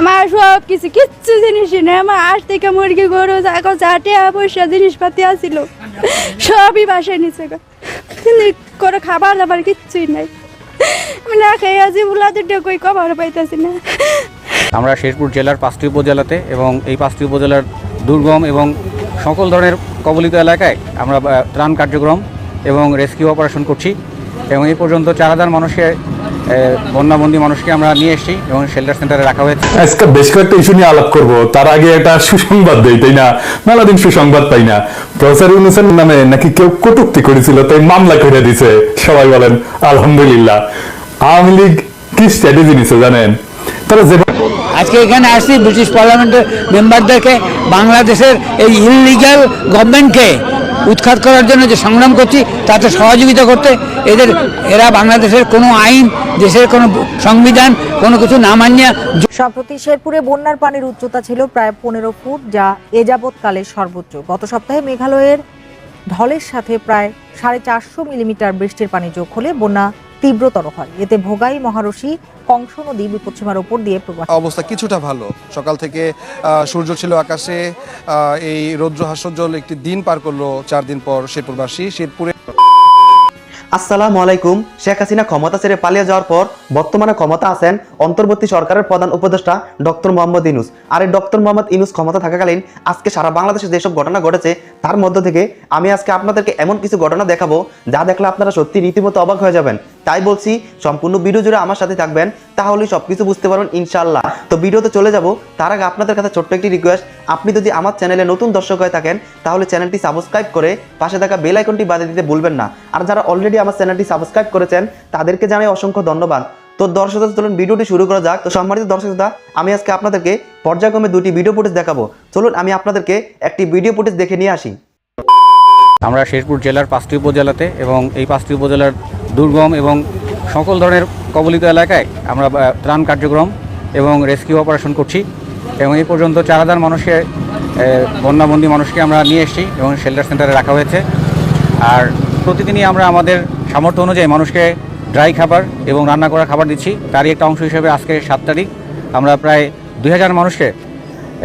আমার সব কিছু কিচ্ছু জিনিস নেই। আমার আট থেকে মুরগি গরু ছাগল চাটে পয়সা জিনিসপাতি আসিল সবই বাসায় নিচে কিন্তু কোনো খাবার দাবার কিচ্ছুই নাই। না খেয়ে আছি বুলাদের কই কবার পাইতেছি না। আমরা শেরপুর জেলার পাঁচটি উপজেলাতে এবং এই পাঁচটি উপজেলার দুর্গম এবং সকল ধরনের কবলিত এলাকায় আমরা ত্রাণ কার্যক্রম এবং রেস্কিউ অপারেশন করছি এবং এই পর্যন্ত চার হাজার মানুষকে আহ, বন্যাবন্দী মানুষকে আমরা নিয়ে এসেছি এবং শেল্টার সেন্টারে রাখা হয়েছে। আজকে বেশ কয়েকটা ইস্যু নিয়ে আলাপ করব। তার আগে একটা সুসংবাদ দেই তাই না? মেলা দিন সুসংবাদ পাই না। প্রফেসর ইউনুসের নামে নাকি কেউ কটুক্তি করেছিল তাই মামলা করে দিছে। সবাই বলেন আলহামদুলিল্লাহ। আওয়ামী লীগ কি স্ট্র্যাটেজি নিছে জানেন? তারা যে আজকে এখানে আসছি ব্রিটিশ পার্লামেন্টের মেম্বারদেরকে বাংলাদেশের এই ইললিগ্যাল গভর্নমেন্টকে উৎখাত করার জন্য যে সংগ্রাম করছি, তাতে সহযোগিতা করতে এদের, এরা বাংলাদেশের কোনো আইন, দেশের কোনো সংবিধান, কোনো কিছু না মানিয়া সম্প্রতি শেরপুরে বন্যার পানির উচ্চতা ছিল প্রায় পনেরো ফুট, যা এ যাবৎকালের সর্বোচ্চ। গত সপ্তাহে মেঘালয়ের ঢলের সাথে প্রায় সাড়ে চারশো মিলিমিটার বৃষ্টির পানি যোগ হলে বন্যা তীব্রতর হয়। এতে ভোগাই, মহারশী, কংস নদী বিপদসীমার উপর দিয়ে প্রবাহিত অবস্থা কিছুটা ভালো। সকাল থেকে সূর্য ছিল আকাশে এই রৌদ্র হাস্যজ্জ্বল একটি দিন পার করল চার দিন পর শেরপুরবাসী। শেরপুরে আসসালামু আলাইকুম। শেখ হাসিনা ক্ষমতা ছেড়ে পালিয়ে যাওয়ার পর বর্তমানে ক্ষমতা আছেন অন্তর্বর্তী সরকারের প্রধান উপদেষ্টা ডক্টর মোহাম্মদ ইনুস আর এই ডক্টর মোহাম্মদ ইনুস ক্ষমতা থাকাকালীন আজকে সারা বাংলাদেশে যেসব ঘটনা ঘটেছে, তার মধ্য থেকে আমি আজকে আপনাদেরকে এমন কিছু ঘটনা দেখাবো যা দেখলে আপনারা সত্যি রীতিমতো অবাক হয়ে যাবেন। তাই বলছি, সম্পূর্ণ ভিডিও জুড়ে আমার সাথে থাকবেন তাহলে সব কিছু বুঝতে পারবেন ইনশাল্লাহ তো ভিডিওতে চলে যাব। তার আগে আপনাদের কাছে ছোট্ট একটি রিকোয়েস্ট আপনি যদি আমার চ্যানেলে নতুন দর্শক হয়ে থাকেন, তাহলে চ্যানেলটি সাবস্ক্রাইব করে পাশে থাকা বেল আইকনটি বাজিয়ে দিতে ভুলবেন না। আর যারা অলরেডি আমার চ্যানেলটি সাবস্ক্রাইব করেছেন, তাদেরকে জানাই অসংখ্য ধন্যবাদ। তো দর্শক চলুন ভিডিওটি শুরু করা যাক। তো সম্মানিত দর্শক আমি আজকে আপনাদেরকে পর্যায়ক্রমে দুটি ভিডিও ফুটেজ দেখাবো। চলুন, আমি আপনাদেরকে একটি ভিডিও ফুটেজ দেখে নিয়ে আসি। আমরা শেরপুর জেলার পাঁচটি উপজেলাতে এবং এই পাঁচটি উপজেলার দুর্গম এবং সকল ধরনের কবলিত এলাকায় আমরা ত্রাণ কার্যক্রম এবং রেস্কিউ অপারেশন করছি এবং এই পর্যন্ত চার হাজার মানুষকে বন্যাবন্দী মানুষকে আমরা নিয়ে এসেছি এবং শেল্টার সেন্টারে রাখা হয়েছে। আর প্রতিদিনই আমরা আমাদের সামর্থ্য অনুযায়ী মানুষকে ড্রাই খাবার এবং রান্না করা খাবার দিচ্ছি। তারই একটা অংশ হিসেবে আজকে সাত তারিখ। আমরা প্রায় দুই হাজার মানুষকে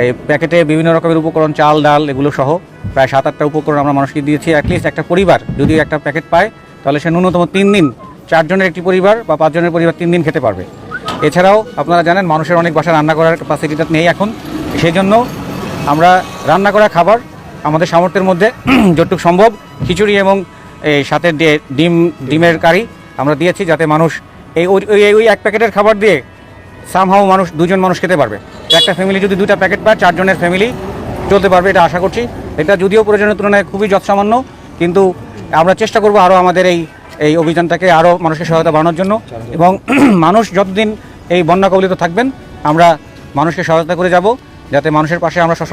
এই প্যাকেটে বিভিন্ন রকমের উপকরণ, চাল, ডাল এগুলো সহ প্রায় সাত আটটা উপকরণ আমরা মানুষকে দিয়েছি। অ্যাটলিস্ট একটা পরিবার যদি একটা প্যাকেট পায়, তাহলে সে ন্যূনতম তিন দিন চারজনের একটি পরিবার বা পাঁচজনের পরিবার তিন দিন খেতে পারবে। এছাড়াও আপনারা জানেন মানুষের অনেক বাসা রান্না করার ক্যাপাসিটিটা নেই এখন। সেই জন্য আমরা রান্না করা খাবার আমাদের সামর্থ্যের মধ্যে যতটুকু সম্ভব খিচুড়ি এবং এই সাথে ডিম, ডিমের কারি আমরা দিয়েছি যাতে মানুষ এই ওই এক প্যাকেটের খাবার দিয়ে সামহাও মানুষ, দুজন মানুষ খেতে পারবে। একটা ফ্যামিলি যদি দুটা প্যাকেট পায়, চারজনের ফ্যামিলি চলতে পারবে এটা আশা করছি। এটা যদিও প্রয়োজনের তুলনায় খুবই যৎসামান্য, কিন্তু আমরা চেষ্টা করব আরও আমাদের এই এই অভিযানটাকে আরও মানুষের সহায়তা বাড়ানোর জন্য এবং মানুষ যতদিন এই বন্যা কবলিত থাকবেন আমরা মানুষকে সহায়তা করে যাব যাতে মানুষের পাশে আমরা সব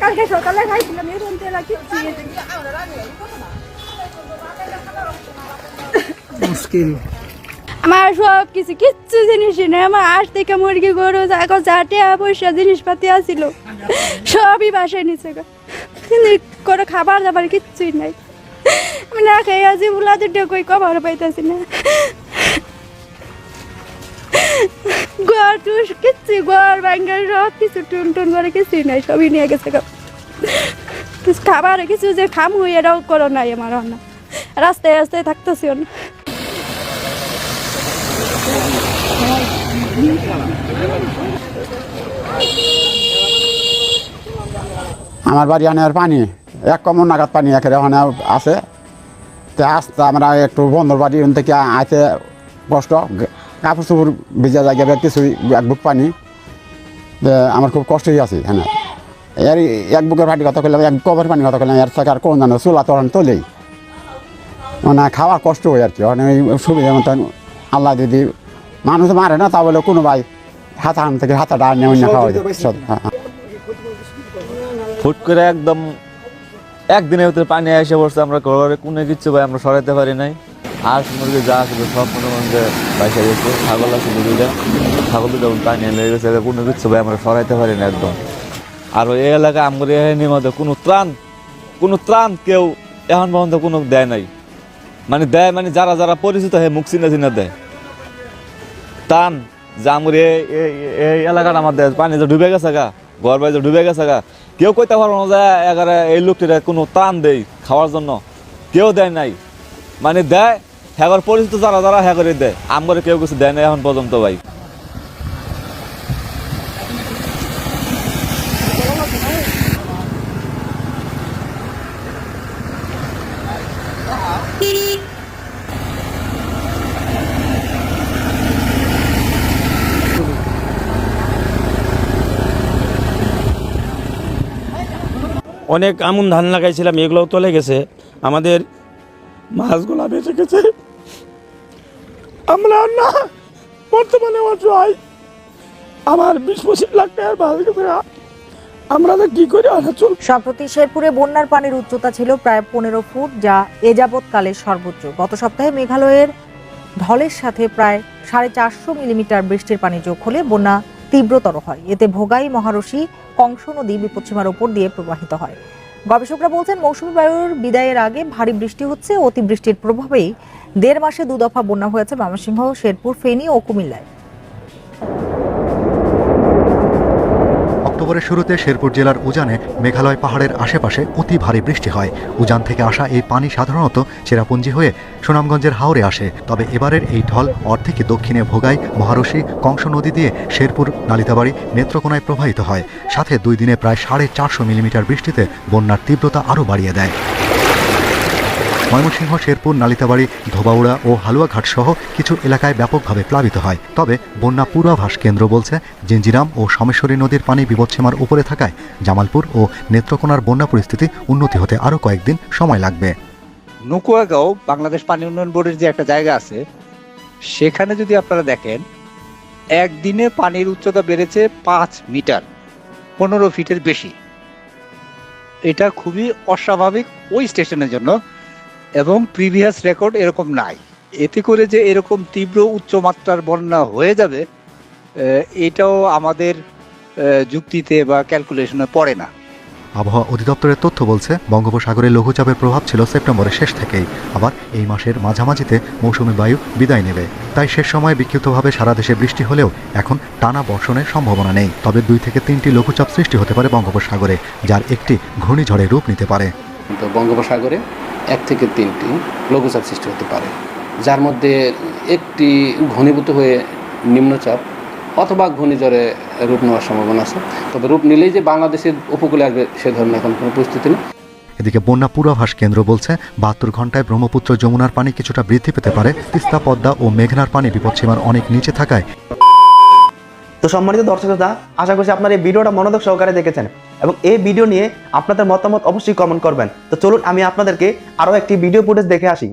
কালকে সকালে খাইছিলাম এরকম তেলা কিচ্ছু আমার সব কিছু, কিচ্ছু জিনিস নেই। আমার আট থেকে মুরগি, গরু, ছাগল চাটে পয়সা, জিনিসপাতি আসিল সবই বাসায় নিচে। কিন্তু কোনো খাবার দাবার কিচ্ছুই নাই। আমি না খেয়ে আছি বুলাদের কই কবার পাইতেছি না। ঘর টুস কিচ্ছু, ঘর ব্যাঙ্গার সব কিছু টুন টুন করে কিছুই নাই, সবই নিয়ে গেছে খাবার কিছু যে খাম, এটাও করো নাই আমার রাস্তায় রাস্তায় থাকতেছি না আমার বাড়ি আনার পানি। এক কমন নাগাদ পানি একের ওখানে আছে। তো আসতে আমরা একটু বন্ধর বাড়ি থেকে আছে কষ্ট। কাপড় চুপুর ভিজা জায়গা কিছু এক বুক পানি। আমার খুব কষ্টই আছে হ্যাঁ এর এক বুকের পানি কথা করলাম এক কবর পানি কথা করলাম এর থেকে আর কোন জানো চুলা তখন তোলেই মানে খাওয়া কষ্ট হয় আর কি। মানে সুবিধা মতন আল্লাহ দিদি মানুষ মারে না তা বলে কোনো ভাই হাতা হান থেকে হাতাটা আনে অন্য খাওয়া যায়। হ্যাঁ হ্যাঁ। ফুট করে একদম একদিনের ভিতরে পানি এসে পড়ছে আমরা ঘরে কোনো কিছু ভাই আমরা সরাইতে পারি নাই। হাঁস মুরগি যা ছিল সব মনে মনে বাইসা গেছে ছাগল আছে দুইটা। ছাগল দুটো পানি লেগে গেছে কোনো কিছু ভাই আমরা সরাইতে পারি না একদম। আর ওই এলাকা আমাদের এখানে মধ্যে কোনো ত্রাণ কোনো ত্রাণ কেউ এখন পর্যন্ত কোনো দেয় নাই। মানে দেয় মানে যারা যারা পরিচিত হয়ে মুখ চিনা চিনা দেয়। টান যে আমার এই এলাকাটা আমাদের পানি যে ডুবে গেছে গা, ঘর বাড়ি যে ডুবে গেছে গা। কেউ কইতে পারব না যে এগারে এই লোকটিরা কোনো টান দেই খাওয়ার জন্য। কেউ দেয় নাই। মানে দেয় হ্যাগর পরিচিত যারা যারা হ্যাগরে দেয়। আমার কেউ কিছু দেয় নাই এখন পর্যন্ত ভাই। অনেক আমন ধান লাগাইছিলাম, এগুলোও চলে গেছে। আমাদের মাছগুলো বেঁচে গেছে। আমরা না, বর্তমানে অসহায় আমার বিশ পঁচিশ লাখ টাকার আমরা তো কি করে চল সম্প্রতি শেরপুরে বন্যার পানির উচ্চতা ছিল প্রায় পনেরো ফুট, যা এ যাবৎকালের সর্বোচ্চ। গত সপ্তাহে মেঘালয়ের ঢলের সাথে প্রায় সাড়ে চারশো মিলিমিটার বৃষ্টির পানি যোগ হলে বন্যা তীব্রতর হয়। এতে ভোগাই মহারশী কংস নদী বিপদসীমার উপর দিয়ে প্রবাহিত হয়। গবেষকরা বলছেন, মৌসুমী বায়ুর বিদায়ের আগে ভারী বৃষ্টি হচ্ছে। অতিবৃষ্টির প্রভাবেই দেড় মাসে দুদফা বন্যা হয়েছে ময়মনসিংহ শেরপুর, ফেনী ও কুমিল্লায়। অক্টোবরের শুরুতে শেরপুর জেলার উজানে মেঘালয় পাহাড়ের আশেপাশে অতি ভারী বৃষ্টি হয়। উজান থেকে আসা এই পানি সাধারণত চেরাপুঞ্জি হয়ে সুনামগঞ্জের হাওরে আসে। তবে এবারের এই ঢল অর্ধেকে দক্ষিণে ভোগাই, মহারশী, কংস নদী দিয়ে শেরপুর, নালিতাবাড়ি নেত্রকোনায় প্রবাহিত হয়। সাথে দুই দিনে প্রায় সাড়ে চারশো মিলিমিটার বৃষ্টিতে বন্যার তীব্রতা আরও বাড়িয়ে দেয়। ময়মনসিংহ, শেরপুর, নালিতাবাড়ি, ধোবাউড়া ও হালুয়াঘাট সহ কিছু এলাকায় ব্যাপকভাবে প্লাবিত হয়। তবে বন্যা পূর্বাভাস কেন্দ্র বলছে, জিঞ্জিরাম ও সমেশ্বরী নদীর পানি বিপদসীমার উপরে থাকায় জামালপুর ও নেত্রকোনার বন্যা পরিস্থিতি উন্নতি হতে আরও কয়েকদিন সময় লাগবে। নকুয়াগাঁও বাংলাদেশ পানি উন্নয়ন বোর্ডের যে একটা জায়গা আছে, সেখানে যদি আপনারা দেখেন, একদিনে পানির উচ্চতা বেড়েছে পাঁচ মিটার, পনেরো ফিটের বেশি। এটা খুবই অস্বাভাবিক ওই স্টেশনের জন্য এবং প্রিভিয়াস রেকর্ড এরকম নাই। এতে করে যে এরকম তীব্র উচ্চমাত্রার বন্যা হয়ে যাবে এটাও আমাদের যুক্তিতে বা ক্যালকুলেশনে পড়ে না। আবহাওয়া অধিদপ্তরের তথ্য বলছে বঙ্গোপসাগরে লঘুচাপের প্রভাব ছিল সেপ্টেম্বরের শেষ থেকেই। আবার এই মাসের মাঝামাঝিতে মৌসুমী বায়ু বিদায় নেবে। তাই শেষ সময়ে বিক্ষিপ্তভাবে সারা দেশে বৃষ্টি হলেও এখন টানা বর্ষণের সম্ভাবনা নেই। তবে দুই থেকে তিনটি লঘুচাপ সৃষ্টি হতে পারে বঙ্গোপসাগরে যার একটি ঘূর্ণিঝড়ে রূপ নিতে পারে। তো বঙ্গোপসাগরে এক থেকে তিনটি লঘুচাপ সৃষ্টি হতে পারে যার মধ্যে একটি ঘনীভূত হয়ে নিম্নচাপ অথবা ঘূর্ণিঝড়ে রূপ নেওয়ার সম্ভাবনা আছে। তবে রূপ নিলেই যে বাংলাদেশের উপকূলে আসবে সে ধরনের এখন কোনো পরিস্থিতি নেই। এদিকে বন্যা পূর্বাভাস কেন্দ্র বলছে বাহাত্তর ঘন্টায় ব্রহ্মপুত্র যমুনার পানি কিছুটা বৃদ্ধি পেতে পারে। তিস্তা পদ্মা ও মেঘনার পানি বিপদসীমার অনেক নিচে থাকায়। তো সম্মানিত দর্শক আশা করছি আপনার এই ভিডিওটা মনোযোগ সহকারে দেখেছেন। এবং এই ভিডিও নিয়ে আপনাদের মতামত অবশ্যই কমেন্ট করবেন। তো চলুন আমি আপনাদেরকে আরও একটি ভিডিও ফুটেজ দেখে আসি।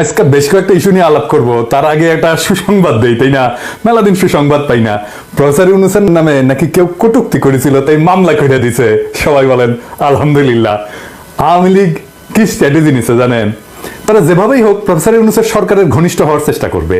আজকে বেশ কয়েকটা ইস্যু নিয়ে আলাপ করব। তার আগে একটা সুসংবাদ দেই, তাই না? মেলা দিন সুসংবাদ পাই না। প্রফেসর ইউনুসের নামে নাকি কেউ কটুক্তি করেছিল, তাই মামলা করে দিছে। সবাই বলেন, আলহামদুলিল্লাহ। আওয়ামী লীগ কি স্ট্র্যাটেজি নিছে জানেন? তারা যেভাবেই হোক প্রফেসর ইউনুসের সরকারের ঘনিষ্ঠ হওয়ার চেষ্টা করবে।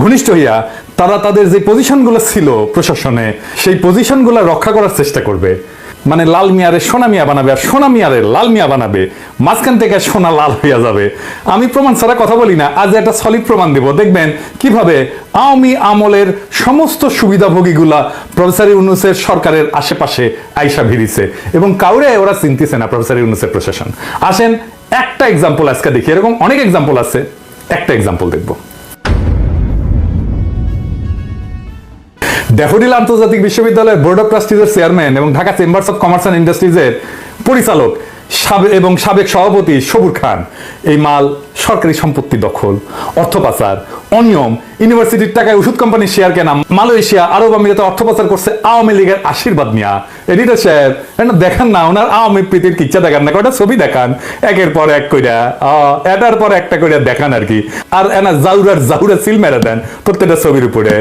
ঘনিষ্ঠ হইয়া তারা তাদের যে পজিশনগুলো ছিল প্রশাসনে, সেই পজিশনগুলো রক্ষা করার চেষ্টা করবে। মানে লাল মিয়ারে সোনা মিয়া বানাবে আর সোনা মিয়ারে লাল মিয়া বানাবে। মাঝখান থেকে সোনা লাল হইয়া যাবে। আমি প্রমাণ ছাড়া কথা বলি না, আজ একটা সলিড প্রমাণ দেব। দেখবেন কীভাবে আওয়ামী আমলের সমস্ত সুবিধাভোগীগুলা প্রফেসর ইউনুসের সরকারের আশেপাশে আইসা ভিড়িছে। এবং কাউরে ওরা চিনতেছে না প্রফেসর ইউনুসের প্রশাসন। আসেন একটা এক্সাম্পল আজকে দেখি। এরকম অনেক এক্সাম্পল আছে। একটা এক্সাম্পল দেখব। ড্যাফোডিল আন্তর্জাতিক বিশ্ববিদ্যালয়ের বোর্ড অফ ট্রাস্টিজের চেয়ারম্যান এবং Dhaka chambers of commerce and ইন্ডাস্ট্রিজের পরিচালক এবং সাবেক সভাপতি সবুর খান। এই মাল সরকারি সম্পত্তি দখল। অর্থ পাচার অনিয়ম। ইউনিভার্সিটির টাকায় ওষুধ কোম্পানির শেয়ার কেনা। মালয়েশিয়া, আরব আমিরাতে অর্থ পাচার করছে আওয়ামী লীগের আশীর্বাদ নিয়া। এডিটর সাহেব এটা দেখান না? ওনার আওয়ামী প্রীতির কিচ্ছা দেখান না। কয়টা ছবি দেখান? একের পর এক কইরা এটার পর একটা কইরা দেখান আর কি। আর এনা জাউরার জাউরা সিল মেরে দেন প্রত্যেকটা ছবির উপরে।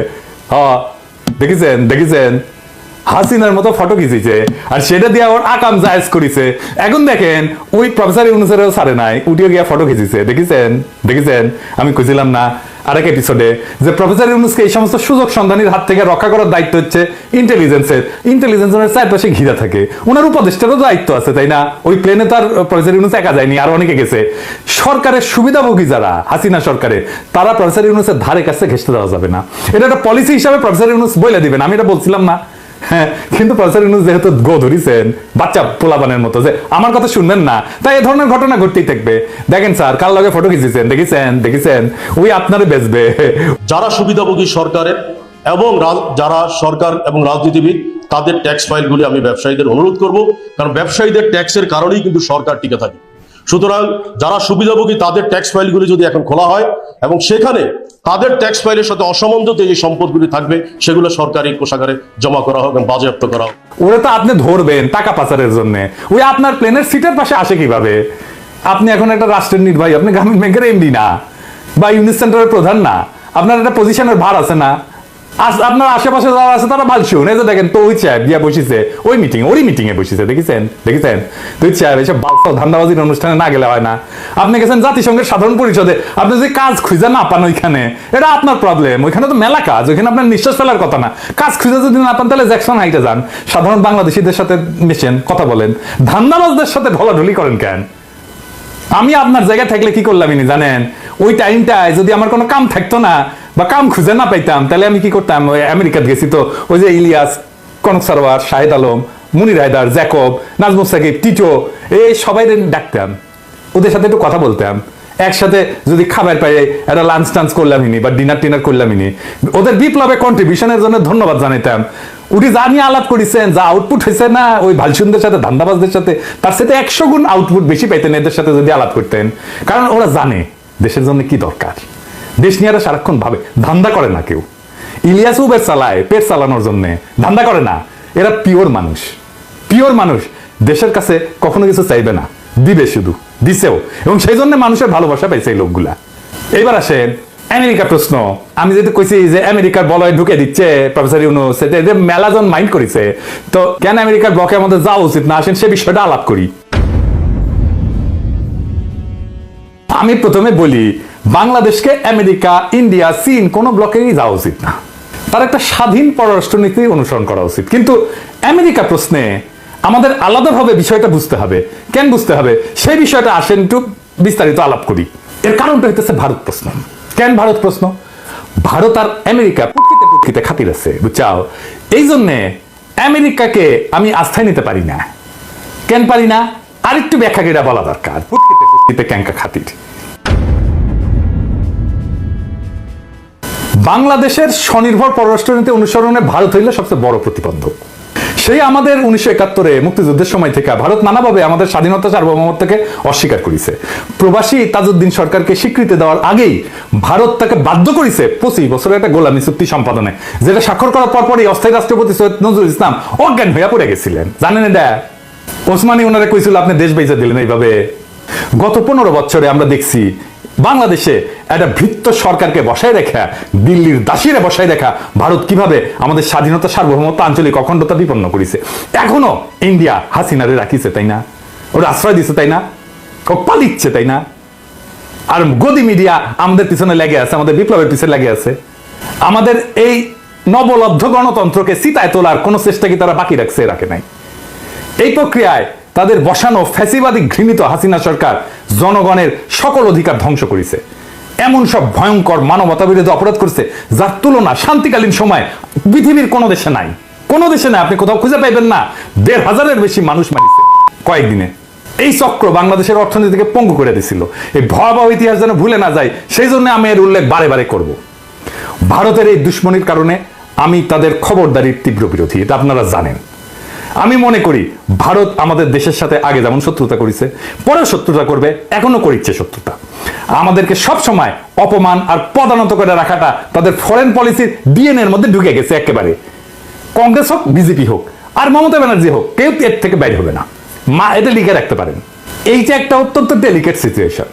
হ্যাঁ দেখেছেন দেখেছেন? হাসিনার মতো ফটো খিচিছে। আর সেটা দিয়ে ওর আকাম জায়েজ করিছে। এখন দেখেন, ওই প্রফেসর ইউনুসেরও সারে নাই, উঠিয়ে গিয়া ফটো খিচিছে। দেখেছেন? দেখেছেন? আমি খুঁজিলাম না আরেক এপিসোডে যে প্রফেসর ইউনুসকে এই সমস্ত সুযোগ সন্ধানীর হাত থেকে রক্ষা করার দায়িত্ব হচ্ছে ইন্টেলিজেন্সের ইন্টেলিজেন্স ওনার চারপাশে ঘিরা থাকে। ওনার উপদেষ্টারও দায়িত্ব আছে, তাই না? ওই প্লেনে তার প্রফেসর ইউনুস একা যায়নি, আর অনেকে গেছে। সরকারের সুবিধাভোগী যারা, হাসিনা সরকারে তারা প্রফেসর ইউনুসের ধারে কাছে ঘেসতে দেওয়া যাবে না। এটা একটা পলিসি হিসাবে প্রফেসর ইউনুস বলে দিবেন, আমি এটা বলছিলাম না। হ্যাঁ কিন্তু প্রফেসর ইউনুস যেহেতু গো ধরিছেন বাচ্চা পোলাপানের মতো যে, আমার কথা শুনবেন না। তাই এই ধরনের ঘটনা ঘটতেই থাকবে। দেখেন স্যার কাল লগে ফটো খিচেছেন? দেখেছেন? দেখেছেন? ওই আপনারে বেচবে। যারা সুবিধাভোগী সরকারের এবং যারা সরকার এবং রাজনীতিবিদ, তাদের ট্যাক্স ফাইলগুলি আমি ব্যবসায়ীদের অনুরোধ করব। কারণ ব্যবসায়ীদের ট্যাক্সের কারণেই কিন্তু সরকার টিকে থাকে। সুতরাং যারা সুবিধাভোগী, তাদের ট্যাক্স ফাইলগুলি যদি এখন খোলা হয় এবং সেখানে তাদের ট্যাক্স ফাইলের সাথে অসামঞ্জত যে সম্পদগুলি থাকবে, সেগুলো সরকারি কোষাগারে জমা করা হোক এবং বাজেয়াপ্ত করা হোক। ওরা তো আপনি ধরবেন টাকা পাচারের জন্য। ওই আপনার প্লেনের সিটের পাশে আসে কীভাবে? আপনি এখন একটা রাষ্ট্রের নির্বাহী, আপনি গ্রামীণ ব্যাংকের এমডি না, বা ইউনিট সেন্টারের প্রধান না। আপনার একটা পজিশনের ভার আছে না? আপনার আশেপাশে যারা আছে, তারা ভালো শুন এই যে দেখেন তো ওই চাপ গিয়া বসেছে। ওই মিটিং ওরই মিটিং এ বসেছে, দেখেছেন? দেখেছেন? তুই চাপ এসব বালসাও ধান্দাবাজির অনুষ্ঠানে না গেলে হয় না। আপনি গেছেন জাতিসংঘের সাধারণ পরিষদে। আপনি যদি কাজ খুঁজে না পান ওইখানে, এটা আপনার প্রবলেম ওইখানে তো মেলা কাজ, ওইখানে আপনার নিঃশ্বাস ফেলার কথা না। কাজ খুঁজে যদি না পান, তাহলে জ্যাকসন হাইটে যান। সাধারণ বাংলাদেশিদের সাথে মিশেন, কথা বলেন। ধান্দাবাজদের সাথে ঢলাঢলি করেন কেন? আমি আপনার জায়গায় থাকলে কি করলাম ইনি, জানেন? ওই টাইমটায় যদি আমার কোনো কাম থাকতো না বা কাম খুঁজে না পাইতাম, তাহলে আমি কি করতাম? আমেরিকাতে গেছি তো, ওই যে ইলিয়াস, কনক সারোয়ার, শাহেদ আলম, মুনির হায়দার, জ্যাকব, নাজমুল সাকিব, টিটো, এই সবাই ডাকতাম। ওদের সাথে একটু কথা বলতাম। একসাথে যদি খাবার পাই, একটা লাঞ্চ টাঞ্চ করলাম ইনি বা ডিনার টিনার করলাম ইনি ওদের বিপ্লবে কন্ট্রিবিউশনের জন্য ধন্যবাদ জানাইতাম। উনি যা নিয়ে আলাপ করেছেন, যা আউটপুট হয়েছে না, ওই ভালসুনদের সাথে, ধান্দাবাজদের সাথে, তার সাথে একশো গুণ আউটপুট বেশি পাইতেন এদের সাথে যদি আলাপ করতেন। কারণ ওরা জানে দেশের জন্য কি দরকার। দেশ নিয়ে সারাক্ষণ ভাবে, ধান্দা করে না কেউ। ইলিয়াস উবের চালায়, পেট চালানোর জন্য, ধান্দা করে না। এরা পিওর মানুষ। পিওর মানুষ। দেশের কাছে কখনো কিছু চাইবে না। দিবে শুধু, দিছেও। এবং সেই জন্য মানুষের ভালোবাসা পাইছে এই লোকগুলা। এইবার আসেন, আমেরিকা প্রশ্ন। আমি যেহেতু কইছি যে আমেরিকার বলয় ঢুকে দিচ্ছে, প্রফেসর ইউনুস মেলাজন মাইন্ড করেছে। তো কেন আমেরিকার ব্লকে আমাদের যাওয়া উচিত না? আসেন সে বিষয়টা আলাপ করি। আমি প্রথমে বলি, বাংলাদেশকে আমেরিকা, ইন্ডিয়া, চীন কোন ব্লকেরই যাওয়া উচিত না। তার একটা স্বাধীন পররাষ্ট্রনীতি অনুসরণ করা উচিত। কিন্তু আমেরিকা প্রশ্নে আমাদের আলাদাভাবে বিষয়টা বুঝতে হবে। কেন বুঝতে হবে? সেই বিষয়টা আসেন একটু বিস্তারিত আলাপ করি। এর কারণটা হইতেছে ভারত প্রশ্ন। কেন ভারত প্রশ্ন? ভারত আর আমেরিকা প্রকৃতি প্রকৃতি খাতির আছে, বুঝছাও? এই জন্যে আমেরিকাকে আমি আস্থায় নিতে পারি না। কেন পারি না? আরেকটু ব্যাখ্যা কেটা বলা দরকার। ক্যাঙ্কা খাতির। বাংলাদেশের স্বনির্ভর পররাষ্ট্রনীতি অনুসরণে ভারত হইলে সবচেয়ে বড় প্রতিবন্ধক। সেই আমাদের উনিশশো একাত্তরে মুক্তিযুদ্ধের সময় থেকে ভারত নানাভাবে আমাদের স্বাধীনতা সার্বভৌমত্বকে অস্বীকার করেছে। প্রবাসী তাজউদ্দিন সরকারকে স্বীকৃতি দেওয়ার আগেই ভারত তাকে বাধ্য করেছে পঁচিশ বছরের একটা গোলামী চুক্তি সম্পাদনে, যেটা স্বাক্ষর করার পরপরই অস্থায়ী রাষ্ট্রপতি সৈয়দ নজরুল ইসলাম অজ্ঞান হইয়া পড়ে গেছিলেন। জানেন এটা? ওসমানী ওনারে কইছিল, আপনি দেশ বেঁচে দিলেন এইভাবে। গত পনেরো বছরে আমরা দেখছি, বাংলাদেশে একটা ভৃত্য সরকারকে বসায় রেখা, দিল্লির দাসীরা বসায় রেখা, ভারত কীভাবে আমাদের স্বাধীনতা, সার্বভৌমত্ব, আঞ্চলিক অখণ্ডতা বিপন্ন করেছে। এখনও ইন্ডিয়া হাসিনারে রাখিছে, তাই না? ওরা আশ্রয় দিছে, তাই না? ও পালিচ্ছে, তাই না? আর গদি মিডিয়া আমাদের পিছনে লেগে আছে, আমাদের বিপ্লবের পিছনে লেগে আছে। আমাদের এই নবলব্ধ গণতন্ত্রকে চিতায় তোলার কোনো চেষ্টা কি তারা বাকি রাখছে রাখে নাই। এই প্রক্রিয়ায় তাদের বসানো ফ্যাসিবাদী ঘৃণিত হাসিনা সরকার জনগণের সকল অধিকার ধ্বংস করেছে। এমন সব ভয়ঙ্কর মানবতা বিরোধী অপরাধ করছে, যার তুলনা শান্তিকালীন সময় পৃথিবীর কোনো দেশে নাই। কোনো দেশে নাই, আপনি কোথাও খুঁজে পাইবেন না। দেড় হাজারের বেশি মানুষ মারিছে কয়েকদিনে। এই চক্র বাংলাদেশের অর্থনীতিকে পঙ্গু করে দিছিল। এই ভয়াবহ ইতিহাস যেন ভুলে না যায়, সেই জন্য আমি এর উল্লেখ বারে বারে করব। ভারতের এই দুশ্মনির কারণে আমি তাদের খবরদারির তীব্র বিরোধী, এটা আপনারা জানেন। আমি মনে করি ভারত আমাদের দেশের সাথে আগে যেমন শত্রুতা করেছে পরে শত্রুতা করবে এখনও করিচ্ছে শত্রুতা। আমাদেরকে সব সময় অপমান আর পদানত করে রাখাটা তাদের ফরেন পলিসির ডিএনএর মধ্যে ঢুকে গেছে একেবারে। কংগ্রেস হোক বিজেপি হোক, আর মমতা ব্যানার্জি হোক, কেউ এর থেকে বাইরে হবে না। মা, এটা লিখে রাখতে পারেন। এইটা একটা অত্যন্ত ডেলিকেট সিচুয়েশন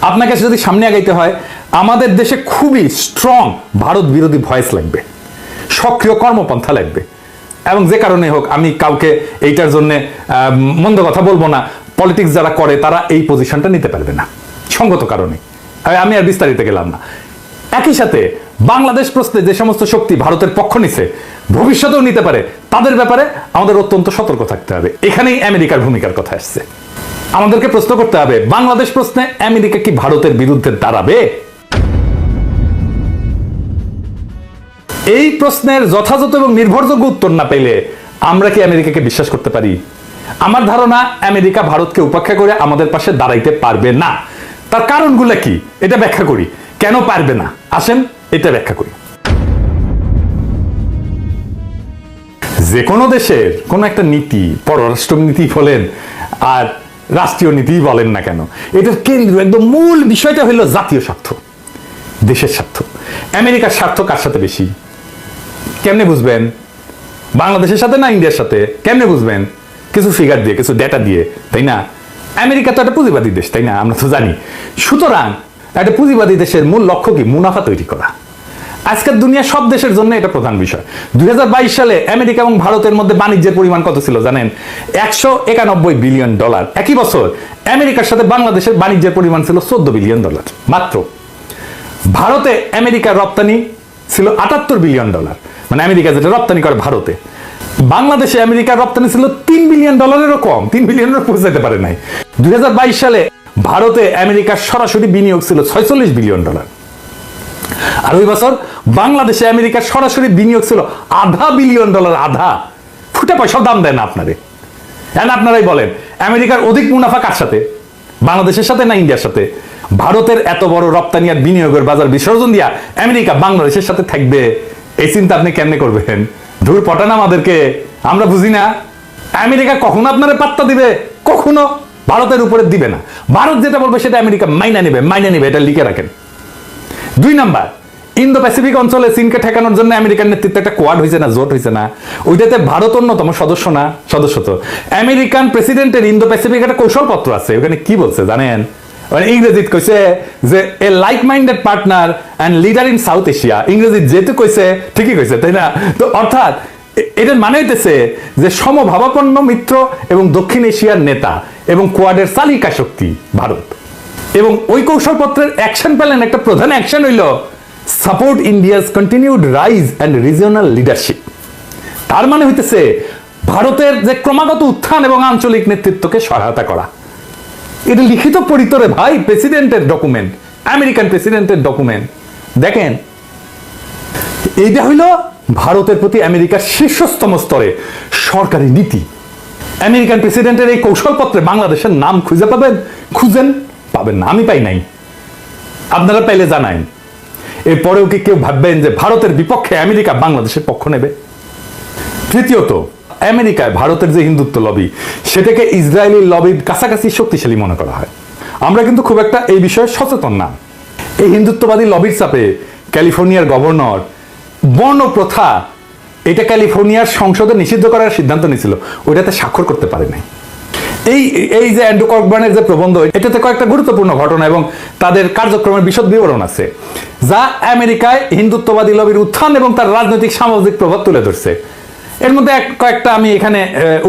আপনাকে যদি সামনে আগাইতে হয়, আমাদের দেশে খুবই স্ট্রং ভারত বিরোধী ভয়েস লাগবে। সক্রিয় কর্মপন্থা লাগবে। এবং যে কারণে হোক আমি কাউকে এইটার জন্য মন্দ কথা বলব না। পলিটিক্স যারা করে, তারা এই পজিশনটা নিতে পারবে না। সঙ্গত কারণে। আমি- আর বিস্তারিত গেলাম না। একই সাথে, বাংলাদেশ প্রশ্নে যে সমস্ত শক্তি ভারতের পক্ষ নিছে, ভবিষ্যতেও নিতে পারে। তাদের ব্যাপারে আমাদের অত্যন্ত সতর্ক থাকতে হবে। এখানেই আমেরিকার ভূমিকার কথা আসছে। আমাদেরকে প্রশ্ন করতে হবে, বাংলাদেশ প্রশ্নে আমেরিকা কি ভারতের বিরুদ্ধে দাঁড়াবে? এই প্রশ্নের যথাযথ এবং নির্ভরযোগ্য উত্তর না পেলে আমরা কি আমেরিকাকে বিশ্বাস করতে পারি? আমার ধারণা, আমেরিকা ভারতকে উপেক্ষা করে আমাদের পাশে দাঁড়াইতে পারবে না। তার কারণগুলো কি? এটা ব্যাখ্যা করি। কেন পারবে না? আসেন, এটা ব্যাখ্যা করি। যে কোনো দেশের কোনো একটা নীতি, পররাষ্ট্র নীতি বলেন, আর রাষ্ট্রীয় নীতি বলেন না কেন, এটার কেন্দ্র, একদম মূল বিষয়টা হলো জাতীয় স্বার্থ, দেশের স্বার্থ। আমেরিকার স্বার্থ কার সাথে বেশি? কেমনে বুঝবেন? বাংলাদেশের সাথে না ইন্ডিয়ার সাথে? কেমনে বুঝবেন? কিছু ফিগার দিয়ে, কিছু ডেটা দিয়ে, তাই না? আমেরিকা তো একটা পুঁজিবাদী দেশ, তাই না? আমরা তো জানি। সুতরাং একটা পুঁজিবাদী দেশের মূল লক্ষ্য কি? মুনাফা তৈরি করা। আজকের দুনিয়া সব দেশের জন্য এটা প্রধান বিষয়। দুই সালে আমেরিকা এবং ভারতের মধ্যে বাণিজ্যের পরিমাণ কত ছিল জানেন? একশো একানব্বই বিলিয়ন ডলার। একই বছর আমেরিকার সাথে বাংলাদেশের বাণিজ্যের পরিমাণ ছিল চোদ্দ বিলিয়ন ডলার। মাত্র। ভারতে আমেরিকার রপ্তানি ছিল আটাত্তর বিলিয়ন ডলার। মানে আমেরিকা যেটা রপ্তানি করে ভারতে। বাংলাদেশে আমেরিকার রপ্তানি ছিল তিন বিলিয়ন ডলারেরও কম, তিন বিলিয়নের পৌঁছাতে পারে নাই। দুই সালে ভারতে আমেরিকার সরাসরি বিনিয়োগ ছিল ছয়চল্লিশ বিলিয়ন ডলার। আর ওই বছর বাংলাদেশে আমেরিকার সরাসরি বিনিয়োগ ছিল আধা বিলিয়ন ডলার, আধা। ফুটে পয়সাও দাম দেয় না আপনারে। এখন আপনারাই বলেন, আমেরিকার অধিক মুনাফা কার সাথে? বাংলাদেশের সাথে না ইন্ডিয়ার সাথে? ভারতের এত বড় রপ্তানি আর বিনিয়োগের বাজার বিসর্জন দিয়া আমেরিকা বাংলাদেশের সাথে থাকবে। এই চিন্তা আপনি কেমনে করবেন? ধূর, পটান আমাদেরকে। আমরা বুঝি না। আমেরিকা কখনো আপনারা পাত্তা দিবে? কখনো। ভারতের উপরে দিবে না। ভারত যেটা বলবে সেটা আমেরিকা মাইনা নেবে মাইনা নেবে, এটা লিখে রাখেন। দুই নাম্বার ইন্দো প্যাসিফিক অঞ্চলে চীনকে ঠেকানোর জন্য আমেরিকার নেতৃত্বে একটা কোয়াড হয়েছে না, জোট হয়েছে না। ওইটাতে ভারত অন্যতম সদস্য না সদস্য তো আমেরিকান প্রেসিডেন্টের ইন্দো প্যাসিফিক একটা কৌশলপত্র আছে, ওখানে কি বলছে জানেন? ওখানে ইংরেজিত কইছে যে a like minded partner and leader in South Asia ইংরেজিত যেহেতু কইছে, ঠিকই কইছে, তাই না? তো অর্থাৎ এটার মানে হইতেছে যে সমভাবাপন্ন মিত্র এবং দক্ষিণ এশিয়ার নেতা এবং কোয়াডের চালিকা শক্তি ভারত। এবং ওই কৌশলপত্রের অ্যাকশন প্ল্যান একটা প্রধান অ্যাকশন হইল support India's continued rise and regional leadership তার মানে হইতেছে ভারতের যে ক্রমাগত উত্থান এবং আঞ্চলিক নেতৃত্বকে সহায়তা করা। এটা লিখিত পরিতরে ভাই প্রেসিডেন্টের ডকুমেন্ট আমেরিকান প্রেসিডেন্টের ডকুমেন্ট দেখেন, এইটা হইল ভারতের প্রতি আমেরিকার শীর্ষস্তম স্তরে সরকারি নীতি। আমেরিকান প্রেসিডেন্টের এই কৌশলপত্রে বাংলাদেশের নাম খুঁজে পাবেন, খুঁজেন, পাবেন না, আমি পাই নাই। আপনারা পাইলে জানাই এরপরেও কি কেউ ভাববেন যে ভারতের বিপক্ষে আমেরিকা বাংলাদেশের পক্ষ নেবে? তৃতীয়ত আমেরিকায় ভারতের যে হিন্দুত্ব লবি সেটাকে ইসরায়েলি লবির কাছাকাছি শক্তিশালী মনে করা হয়। আমরা কিন্তু খুব একটা এই বিষয়ে সচেতন না। এই হিন্দুত্ববাদী লবির চাপে ক্যালিফোর্নিয়ার গভর্নর বর্ণ প্রথা এটা ক্যালিফোর্নিয়ার সংসদে নিষিদ্ধ করার সিদ্ধান্ত নিয়েছিল। ওইটাতে স্বাক্ষর করতে পারে নাই এই এই যে অ্যান্ড্রু ককবার্নের যে প্রবন্ধ, এটাতে কয়েকটা গুরুত্বপূর্ণ ঘটনা এবং তাদের কার্যক্রমের বিশদ বিবরণ আছে, যা আমেরিকায় হিন্দুত্ববাদী লবির উত্থান এবং তার রাজনৈতিক সামাজিক প্রভাব তুলে ধরছে। এর মধ্যে কয়েকটা আমি এখানে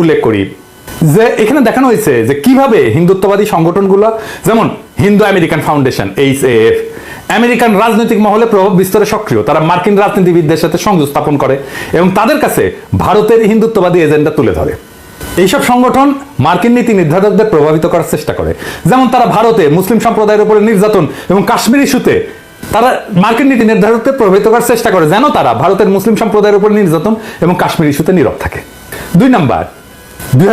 উল্লেখ করি। যে এখানে দেখানো হয়েছে যে কীভাবে হিন্দুত্ববাদী সংগঠনগুলো, যেমন Hindu American Foundation, H F, American রাজনৈতিক মহলে প্রভাব বিস্তারে সক্রিয়, তারা মার্কিন রাজনীতিবিদদের সাথে সংযোগ স্থাপন করে এবং তাদের কাছে ভারতের হিন্দুত্ববাদী এজেন্ডা তুলে ধরে। এইসব সংগঠন মার্কিন নীতি নির্ধারকদের প্রভাবিত করার চেষ্টা করে। যেমন তারা ভারতে মুসলিম সম্প্রদায়ের উপরে নির্যাতন এবং কাশ্মীর ইস্যুতে তারা মার্কিন নীতি নির্ধারকদের প্রভাবিত করার চেষ্টা করে। যেন তারা ভারতের মুসলিম সম্প্রদায়ের উপর নির্যাতন এবং কাশ্মীর ইস্যুতে নীরব থাকে। দুই নাম্বার, দুই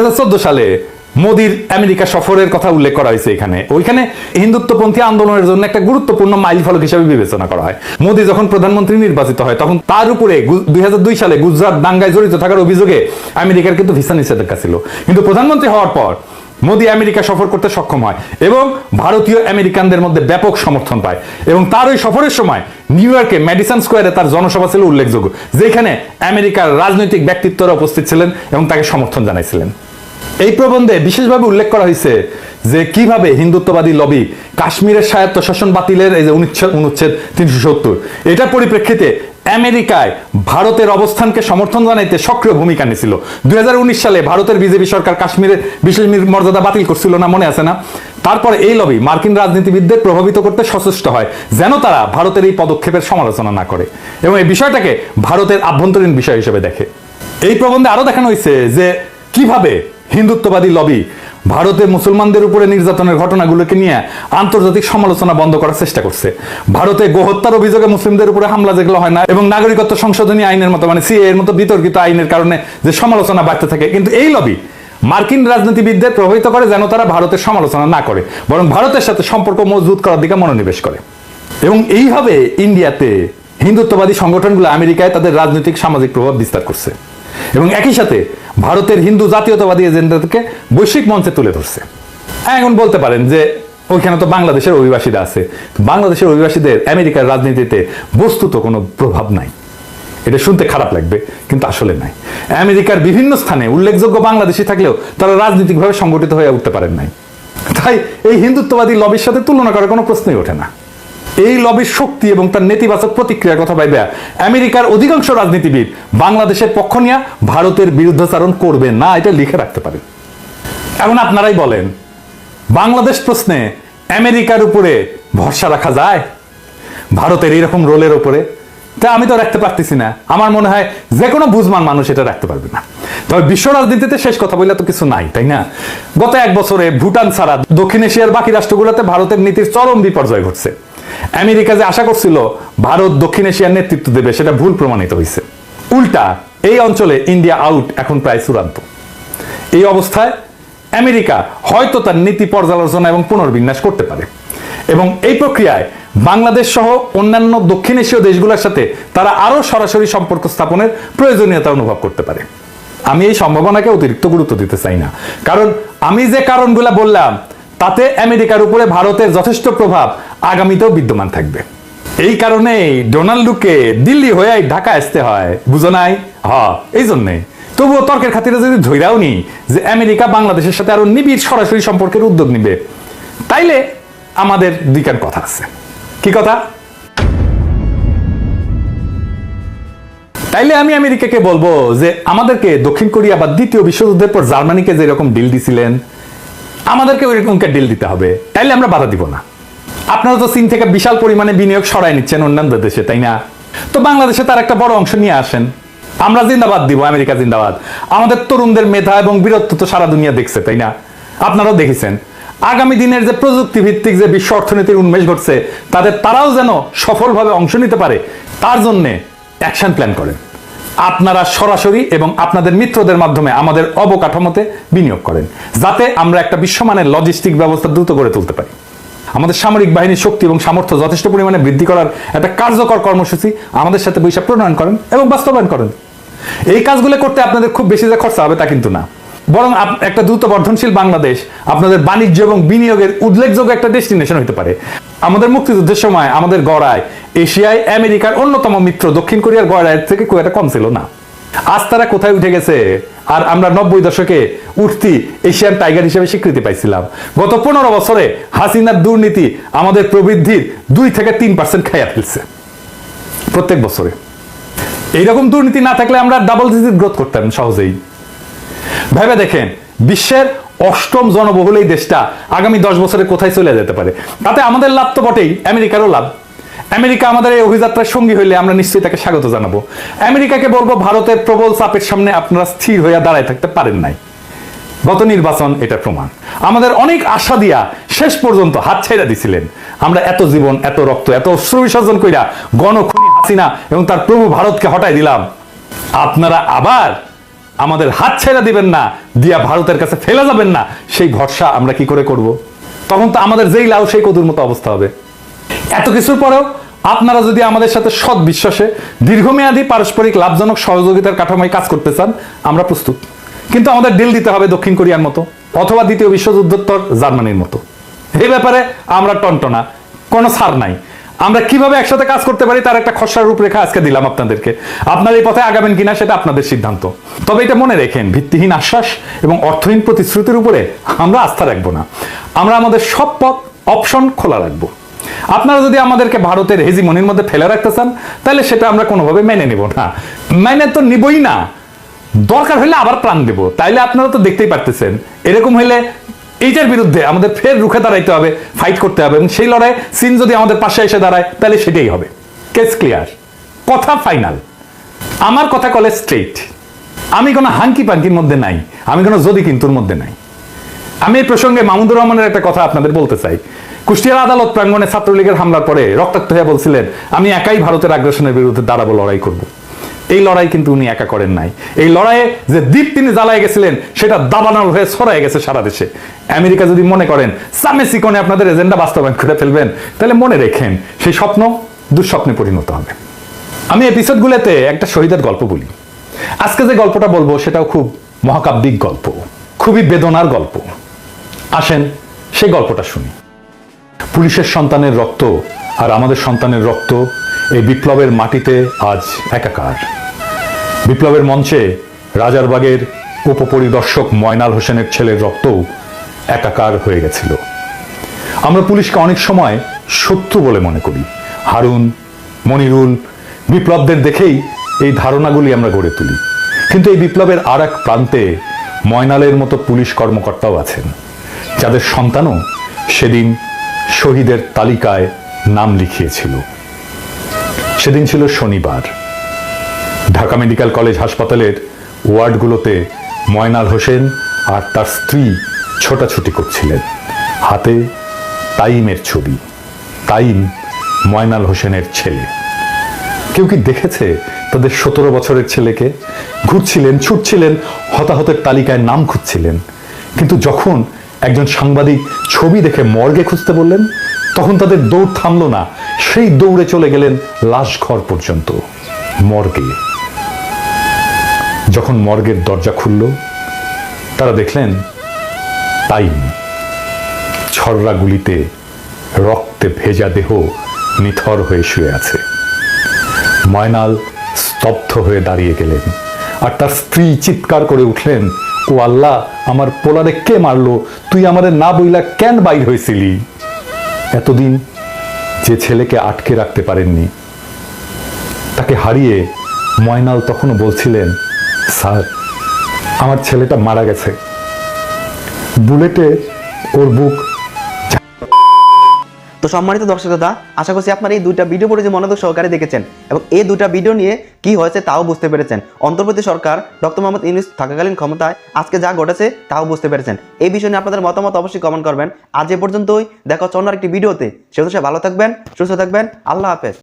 সালে মোদির আমেরিকা সফরের কথা উল্লেখ করা হয়েছে এখানে। ওইখানে হিন্দুত্বপন্থী আন্দোলনের জন্য একটা গুরুত্বপূর্ণ মাইল ফলক হিসেবে বিবেচনা করা হয়। মোদি যখন প্রধানমন্ত্রী নির্বাচিত হয়, তখন তার উপরে দুই হাজার দুই সালে গুজরাট দাঙ্গায় জড়িত থাকার অভিযোগে আমেরিকার কিন্তু ভিসা নিষেধাজ্ঞা ছিল। কিন্তু প্রধানমন্ত্রী হওয়ার পর মোদি আমেরিকা সফর করতে সক্ষম হয় এবং ভারতীয় আমেরিকানদের মধ্যে ব্যাপক সমর্থন পায়। এবং তার ওই সফরের সময় নিউ ইয়র্কে ম্যাডিসন স্কোয়ারে তার জনসভা ছিল উল্লেখযোগ্য, যেখানে আমেরিকার রাজনৈতিক ব্যক্তিত্বরা উপস্থিত ছিলেন এবং তাকে সমর্থন জানাইছিলেন। এই প্রবন্ধে বিশেষভাবে উল্লেখ করা হয়েছে যে কীভাবে হিন্দুত্ববাদী লবি কাশ্মীরের স্বায়ত্ত শাসন বাতিলের এই যে অনুচ্ছেদ তিনশো সত্তর, এটার পরিপ্রেক্ষিতে আমেরিকায় ভারতের অবস্থানকে সমর্থন জানাইতে সক্রিয় ভূমিকা নিয়েছিল দুই হাজার উনিশ সালে ভারতের বিজেপি সরকার কাশ্মীরের বিশেষ মর্যাদা বাতিল করছিল না মনে আছে না? তারপরে এই লবি মার্কিন রাজনীতিবিদদের প্রভাবিত করতে সচেষ্ট হয়, যেন তারা ভারতের এই পদক্ষেপের সমালোচনা না করে এবং এই বিষয়টাকে ভারতের আভ্যন্তরীণ বিষয় হিসেবে দেখে। এই প্রবন্ধে আরও দেখানো হয়েছে যে কীভাবে হিন্দুত্ববাদী লবি। ভারতে মুসলমানদের উপরে নির্যাতনের ঘটনাগুলোকে নিয়ে আন্তর্জাতিক সমালোচনা বন্ধ করার চেষ্টা করছে। ভারতে গোহত্যার অভিযোগে মুসলিমদের উপরে হামলা যেগুলো হয় না, এবং নাগরিকত্ব সংশোধনী আইনের মতো মানে সিএ এর মতো বিতর্কিত আইনের কারণে যে সমালোচনা বাড়তে থাকে, কিন্তু এই লবি মার্কিন রাজনীতিবিদদের প্রভাবিত করে যেন তারা ভারতের সমালোচনা না করে, বরং ভারতের সাথে সম্পর্ক মজবুত করার দিকে মনোনিবেশ করে। এবং এইভাবে ইন্ডিয়াতে হিন্দুত্ববাদী সংগঠনগুলো আমেরিকায় তাদের রাজনৈতিক সামাজিক প্রভাব বিস্তার করছে। এবং একই সাথে ভারতের হিন্দু জাতীয়তাবাদী এজেন্ডাকে বৈশ্বিক মঞ্চে তুলে ধরছে। এখন বলতে পারেন যে ওইখানে তো বাংলাদেশের অভিবাসীরা আছে। বাংলাদেশের অভিবাসীদের আমেরিকার রাজনীতিতে বস্তুত কোনো প্রভাব নাই। এটা শুনতে খারাপ লাগবে, কিন্তু আসলে নাই। আমেরিকার বিভিন্ন স্থানে উল্লেখযোগ্য বাংলাদেশি থাকলেও তারা রাজনৈতিকভাবে সংগঠিত হয়ে উঠতে পারেন নাই। তাই এই হিন্দুত্ববাদী লবির সাথে তুলনা করার কোনো প্রশ্নই ওঠে না। এই লবির শক্তি এবং তার নেতিবাচক প্রতিক্রিয়ার কথা ভাইবা, আমেরিকার অধিকাংশ রাজনীতিবিদ বাংলাদেশের পক্ষ নিয়ে ভারতের বিরুদ্ধাচারণ করবে না, এটা লিখে রাখতে পারেন এখন আপনারাই বলেন, বাংলাদেশ প্রশ্নে আমেরিকার উপরে ভরসা রাখা যায়? ভারতের এইরকম রোলের উপরে? তা আমি তো রাখতে পারতেছি না। আমার মনে হয় যে কোনো বুঝমান মানুষ এটা রাখতে পারবে না। তবে বিশ্ব রাজনীতিতে শেষ কথা বললে তো কিছু নাই, তাই না? গত এক বছরে ভুটান ছাড়া দক্ষিণ এশিয়ার বাকি রাষ্ট্রগুলোতে ভারতের নীতির চরম বিপর্যয় ঘটছে। আমেরিকা যে আশা করছিল ভারত দক্ষিণ এশিয়ার নেতৃত্ব দেবে, সেটা ভুল প্রমাণিত হয়েছে। উল্টা, এই অঞ্চলে ইন্ডিয়া আউট এখন প্রায় চূড়ান্ত। এই অবস্থায় আমেরিকা হয়তো তার নীতি পর্যালোচনা এবং পুনর্বিন্যাস করতে পারে। এবং এই প্রক্রিয়ায় বাংলাদেশ সহ অন্যান্য দক্ষিণ এশীয় দেশগুলোর সাথে তারা আরও সরাসরি সম্পর্ক স্থাপনের প্রয়োজনীয়তা অনুভব করতে পারে। আমি এই সম্ভাবনাকে অতিরিক্ত গুরুত্ব দিতে চাই না। কারণ আমি যে কারণগুলো বললাম, তাতে আমেরিকার উপরে ভারতের যথেষ্ট প্রভাব আগামীতেও বিদ্যমান থাকবে। এই কারণেই ডোনাল্ডুকে দিল্লি হয়ে ঢাকা আসতে হয়। বুঝো নাই? হ এই জন্যে তবুও তর্কের খাতিরে যদি ধৈরাও নি যে আমেরিকা বাংলাদেশের সাথে আরও নিবিড় সরাসরি সম্পর্কের উদ্যোগ নিবে, তাইলে আমাদের দিকের কথা আছে। কি কথা? তাইলে আমি আমেরিকাকে বলব যে আমাদেরকে দক্ষিণ কোরিয়া বা দ্বিতীয় বিশ্বযুদ্ধের পর জার্মানিকে যেরকম ডিল দিছিলেন, আমাদেরকে ওই ওইরকমকে ডিল দিতে হবে। তাইলে আমরা বাধা দিব না। আপনারা তো চীন থেকে বিশাল পরিমাণে বিনিয়োগ সরাই নিচ্ছেন অন্যান্য দেশে, তাই না? তো বাংলাদেশে তার একটা বড় অংশ নিয়ে আসেন। আমরা জিন্দাবাদ দিব, আমেরিকা জিন্দাবাদ। আমাদের তরুণদের মেধা এবং বীরত্ব তো সারা দুনিয়া দেখছে, তাই না? আপনারাও দেখেছেন। আগামী দিনের যে প্রযুক্তি ভিত্তিক যে বিশ্ব অর্থনীতির উন্মেষ ঘটছে তাদের তারাও যেন সফলভাবে অংশ নিতে পারে, তার জন্য অ্যাকশন প্ল্যান করেন। আপনারা সরাসরি এবং আপনাদের মিত্রদের মাধ্যমে আমাদের অবকাঠামোতে বিনিয়োগ করেন, যাতে আমরা একটা বিশ্বমানের লজিস্টিক ব্যবস্থা দ্রুত করে তুলতে পারি। আমাদের সামরিক বাহিনীর শক্তি এবং সামর্থ্য যথেষ্ট পরিমাণে বৃদ্ধি করার একটা কার্যকর কর্মসূচি আমাদের সাথে বৈশাখ প্রণয়ন করেন এবং বাস্তবায়ন করেন। এই কাজগুলো করতে আপনাদের খুব বেশি যে খরচা হবে তা কিন্তু না। বরং একটা দ্রুত বর্ধনশীল বাংলাদেশ, আপনাদের বাণিজ্য এবং বিনিয়োগের উল্লেখযোগ্য একটা ডেস্টিনেশন হতে পারে। আমাদের মুক্তিযুদ্ধের সময় আমাদের গড়ায় এশিয়ায় আমেরিকার অন্যতম মিত্র দক্ষিণ কোরিয়ার গড়ায় থেকে খুব একটা কম ছিল না। আজ তারা কোথায় উঠে গেছে? আর আমরা নব্বই দশকে উঠতি এশিয়ান টাইগার হিসেবে স্বীকৃতি পাইছিলাম। গত পনেরো বছরে হাসিনার দুর্নীতি আমাদের প্রবৃদ্ধির দুই থেকে তিন পার্সেন্ট খাইয়া ফেলছে। প্রত্যেক বছরে। এইরকম দুর্নীতি না থাকলে আমরা ডাবল ডিজিট গ্রোথ করতাম সহজেই। ভেবে দেখেন, বিশ্বের অষ্টম জনবহুল এই দেশটা আগামী দশ বছরে কোথায় চলে যেতে পারে? তাতে আমাদের লাভ তো বটেই, আমেরিকারও লাভ। আমেরিকা আমাদের এই অভিযাত্রার সঙ্গী হইলে আমরা নিশ্চয়ই তাকে স্বাগত জানাব। আমেরিকাকে বলব, ভারতের প্রবল চাপের সামনে আপনারা স্থির হইয়া দাঁড়ায় থাকতে পারেন নাই। গত নির্বাচন এটা প্রমাণ। আমাদের অনেক আশা দিয়া শেষ পর্যন্ত হাত ছেড়া দিছিলেন। আমরা এত জীবন, এত রক্ত, এত অশ্রু বিসর্জন কইরা গণখনি হাসিনা এবং তার প্রভু ভারতকে হটাই দিলাম। আপনারা আবার আমাদের হাত ছেড়ে দিবেন না, দিয়া ভারতের কাছে ফেলে যাবেন না, সেই ভরসা আমরা কি করে করব? তখন তো আমাদের যেই লাউ সেই কদুর মতো অবস্থা হবে। এত কিছুর পরেও আপনারা যদি আমাদের সাথে সৎ বিশ্বাসে দীর্ঘমেয়াদী পারস্পরিক লাভজনক সহযোগিতার কাঠামোয় কাজ করতে চান, আমরা প্রস্তুত। কিন্তু আমাদের ডিল দিতে হবে দক্ষিণ কোরিয়ার মতো, অথবা দ্বিতীয় বিশ্বযুদ্ধোত্তর জার্মানির মতো। এই ব্যাপারে আমরা টনটনা, কোনো ছাড় নাই। আমরা কীভাবে একসাথে কাজ করতে পারি তার একটা খসড়া রূপরেখা আজকে দিলাম আপনাদেরকে। আপনার এই পথে আগাবেন কিনা সেটা আপনাদের সিদ্ধান্ত। তবে এটা মনে রেখেন, ভিত্তিহীন আশ্বাস এবং অর্থহীন প্রতিশ্রুতির উপরে আমরা আস্থা রাখব না। আমরা আমাদের সব পথ অপশন খোলা রাখব। আপনারা যদি আমাদেরকে ভারতের হেজিমনির মধ্যে ফেলে রাখতে চান, তাহলে সেটা আমরা কোনোভাবে মেনে নিব না। মেনে তো নিবই না। দরকার হলে আবার প্রাণ দেব। তাইলে আপনারা তো দেখতেই পারতেছেন, এরকম হলে এইটার বিরুদ্ধে আমাদের ফের রুখে দাঁড়াইতে হবে ফাইট করতে হবে, এবং সেই লড়াই চীন যদি আমাদের পাশে এসে দাঁড়ায়, তাহলে সেটাই হবে। কেস ক্লিয়ার কথা ফাইনাল আমার কথা কলে স্ট্রেট আমি কোনো হাঙ্কি পাঙ্কির মধ্যে নাই, আমি কোনো যদি কিন্তুর মধ্যে নাই। আমি এই প্রসঙ্গে মামুদুর রহমানের একটা কথা আপনাদের বলতে চাই। কুষ্টিয়ার আদালত প্রাঙ্গণে ছাত্রলীগের হামলার পরে রক্তাক্ত হয়ে বলছিলেন, আমি একাই ভারতের আগ্রাসনের বিরুদ্ধে দাঁড়াবো, লড়াই করব। এই লড়াই কিন্তু উনি একা করেন নাই। এই লড়াইয়ে যে দ্বীপ তিনি জ্বালায় গেছিলেন, সেটা দাবানল হয়ে ছড়ায় গেছে সারা দেশে। আমেরিকা যদি মনে করেন সামে সিকনে আপনাদের এজেন্ডা বাস্তবায়ন করে ফেলবেন, তাহলে মনে রেখেন, সেই স্বপ্ন দুঃস্বপ্নে পরিণত হবে। আমি এপিসোডগুলোতে একটা শহীদের গল্প বলি। আজকে যে গল্পটা বলব, সেটাও খুব মহাকাব্যিক গল্প, খুবই বেদনার গল্প। আসেন, সেই গল্পটা শুনি। পুলিশের সন্তানের রক্ত আর আমাদের সন্তানের রক্ত এই বিপ্লবের মাটিতে আজ একাকার। বিপ্লবের মঞ্চে রাজারবাগের উপপরিদর্শক ময়নাল হোসেনের ছেলের রক্তও একাকার হয়ে গেছিল। আমরা পুলিশকে অনেক সময় শত্রু বলে মনে করি। হারুন, মনিরুল, বিপ্লবদের দেখেই এই ধারণাগুলি আমরা গড়ে তুলি। কিন্তু এই বিপ্লবের আর এক প্রান্তে ময়নালের মতো পুলিশ কর্মকর্তাও আছেন, যাদের সন্তানও সেদিন শহীদের তালিকায় নাম লিখিয়েছিল। সেদিন ছিল শনিবার। ঢাকা মেডিকেল কলেজ হাসপাতালের ওয়ার্ডগুলোতে ময়নাল হোসেন আর তার স্ত্রী ছোটাছুটি করছিলেন। হাতে তাইমের ছবি। তাইম ময়নাল হোসেনের ছেলে। কেউ কি দেখেছে তাদের সতেরো বছরের ছেলেকে? ঘুরছিলেন, ছুটছিলেন, হতাহতের তালিকায় নাম খুঁজছিলেন। কিন্তু যখন একজন সাংবাদিক ছবি দেখে মর্গে খুঁজতে বললেন, তখন তাদের দৌড় থামলো না। সেই দৌড়ে চলে গেলেন লাশ ঘর পর্যন্ত, মর্গে। যখন মর্গের দরজা খুলল, তারা দেখলেন তাইম ছররা গুলিতে রক্তে ভেজা দেহ নিথর হয়ে শুয়ে আছে। ময়নাল স্তব্ধ হয়ে দাঁড়িয়ে গেলেন, আর তার স্ত্রী চিৎকার করে উঠলেন ও আল্লাহ, আমার পোলারে কে মারলো? তুই আমাদের না বইলা কেন বাইর হয়েছিলি এতদিন যে ছেলেকে আটকে রাখতে পারেননি, তাকে হারিয়ে ময়নাল তখনও বলছিলেন, স্যার, আমার ছেলেটা মারা গেছে। বুলেটে ওর বুক তো সম্মানিত দর্শক দাদা, আশা করছি আপনার এই দুটা ভিডিও পড়ে যে মনোযোগ সহকারে দেখেছেন এবং এই দুটা ভিডিও নিয়ে কি হয়েছে তাও বুঝতে পেরেছেন। অন্তর্বর্তী সরকার ডক্টর মোহাম্মদ ইউনুস থাকাকালীন ক্ষমতায় আজকে যা ঘটেছে তাও বুঝতে পেরেছেন। এই বিষয় নিয়ে আপনাদের মতামত অবশ্যই কমেন্ট করবেন। আজ এ পর্যন্তই, দেখা হচ্ছে অন্য একটি ভিডিওতে সেহেতু সে ভালো থাকবেন, সুস্থ থাকবেন, আল্লাহ হাফেজ।